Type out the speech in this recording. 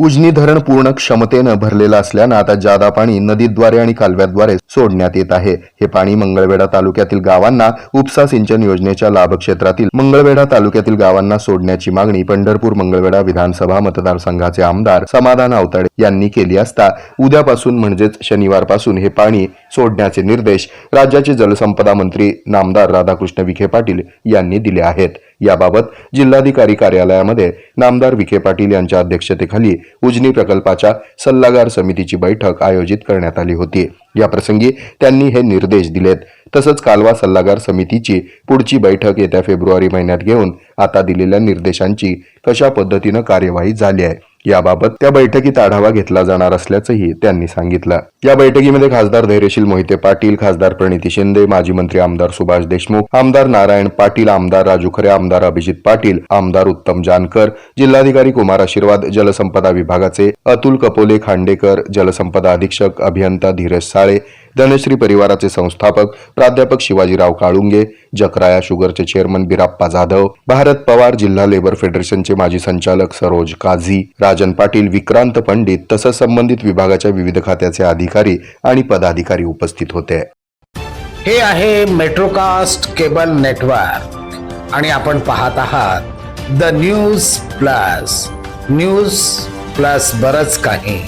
उजनी धरण पूर्ण क्षमतेनं भरलेलं असल्यानं आता जादा पाणी नदीद्वारे आणि कालव्याद्वारे सोडण्यात येत आहे. हे पाणी मंगळवेढा तालुक्यातील गावांना उपसा सिंचन योजनेच्या लाभ क्षेत्रातील मंगळवेढा तालुक्यातील गावांना सोडण्याची मागणी पंढरपूर मंगळवेढा विधानसभा मतदारसंघाचे आमदार समाधान आवताडे यांनी केली असता उद्यापासून म्हणजेच शनिवारपासून हे पाणी सोडण्याचे निर्देश राज्याचे जलसंपदा मंत्री नामदार राधाकृष्ण विखे पाटील यांनी दिले आहेत. याबाबत जिल्हाधिकारी कार्यालयामध्ये नामदार विखे पाटील यांच्या अध्यक्षतेखाली उजनी प्रकल्पाच्या सल्लागार समितीची बैठक आयोजित करण्यात आली होती. याप्रसंगी त्यांनी हे निर्देश दिलेत. तसंच कालवा सल्लागार समितीची पुढची बैठक येत्या फेब्रुवारी महिन्यात घेऊन आता दिलेल्या निर्देशांची कशा पद्धतीनं कार्यवाही झाली आहे. याबाबत त्या बैठकीत आढावा घेतला जाणार असल्याचंही त्यांनी सांगितलं. या बैठकीमध्ये खासदार धैर्यशील मोहिते पाटील खासदार प्रणिती शिंदे माजी मंत्री आमदार सुभाष देशमुख आमदार नारायण पाटील आमदार राजू खरे आमदार अभिजित पाटील आमदार उत्तम जानकर जिल्हाधिकारी कुमार आशीर्वाद जलसंपदा विभागाचे अतुल कपोले खांडेकर जलसंपदा अधीक्षक अभियंता धीरज साळे धनश्री परिवाराचे संस्थापक प्राध्यापक शिवाजीराव काळुंगे जकराया शुगरचे चेअरमन बिराप्पा जाधव भारत पवार जिल्हा लेबर फेडरेशनचे माजी संचालक सरोज काझी राजन पाटील विक्रांत पंडित तसंच संबंधित विभागाच्या विविध खात्याचे अधिकारी आणि पदाधिकारी उपस्थित होते. हे आहे मेट्रोकास्ट केबल नेटवर्क आणि आपण पाहत आहात the news plus news plus बरच काही.